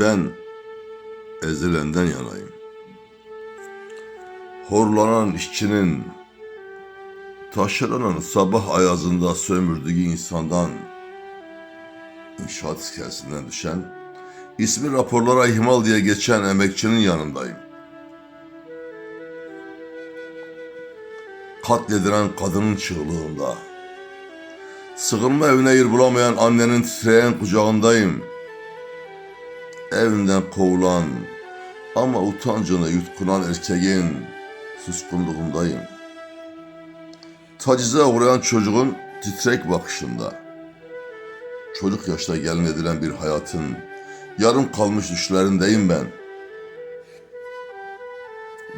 Ben ezilenden yanayım. Horlanan işçinin, taşıranan sabah ayazında sömürdüğü insandan, inşaat iskelesinden düşen, ismi raporlara ihmal diye geçen emekçinin yanındayım. Katledilen kadının çığlığında, sığınma evine yer bulamayan annenin titreyen kucağındayım. Evinden kovulan ama utancını yutkunan erkeğin suskunluğundayım. Tacize uğrayan çocuğun titrek bakışında, çocuk yaşta gelin edilen bir hayatın yarım kalmış düşlerindeyim ben.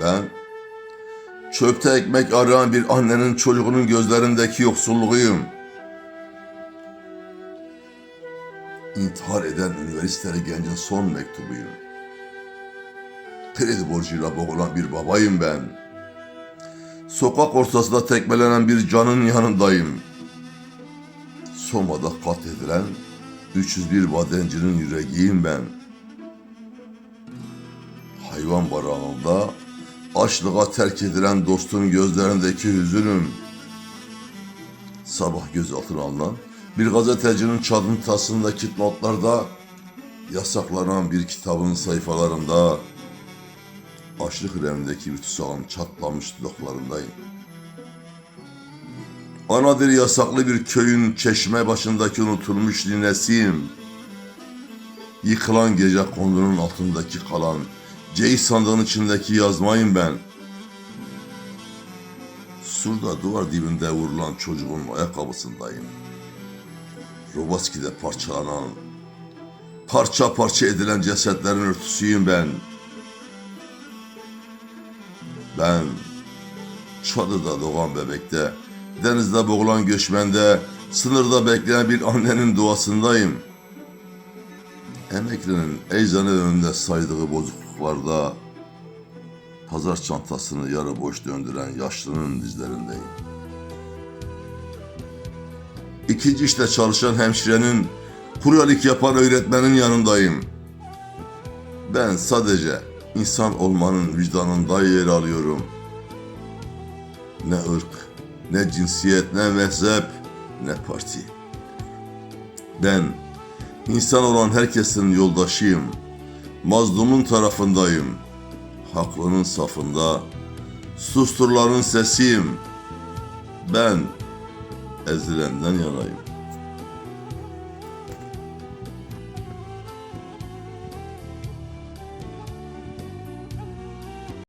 Ben çöpte ekmek arayan bir annenin çocuğunun gözlerindeki yoksulluğuyum. İntihar eden üniversiteli gencin son mektubuyum. Kredi borcuyla boğulan bir babayım ben. Sokak ortasında tekmelenen bir canın yanındayım. Soma'da katledilen 301 madencinin yüreğiyim ben. Hayvan barağında açlığa terk edilen dostun gözlerindeki hüzünüm. Sabah gözaltına alınan bir gazetecinin çalıntasındaki notlarda yasaklanan bir kitabın sayfalarında açlık revindeki bir tuzağın çatlamış dudaklarındayım. Anadır yasaklı bir köyün çeşme başındaki unutulmuş ninesiyim. Yıkılan gece kondunun altındaki kalan Ceyi sandığın içindeki yazmayım ben. Surda duvar dibinde vurulan çocuğun ayakkabısındayım. Robaski'de parçalanan, parça parça edilen cesetlerin örtüsüyüm ben. Ben çadıda doğan bebekte, denizde boğulan göçmende, sınırda bekleyen bir annenin duasındayım. Emeklinin eczane önünde saydığı bozukluklarda, pazar çantasını yarı boş döndüren yaşlının dizlerindeyim. İkinci işte çalışan hemşirenin, kuryelik yapan öğretmenin yanındayım. Ben sadece insan olmanın vicdanında yer alıyorum. Ne ırk, ne cinsiyet, ne mezhep, ne parti. Ben insan olan herkesin yoldaşıyım. Mazlumun tarafındayım. Haklının safında, susturulanın sesiyim. Ben ezilenden yanayım.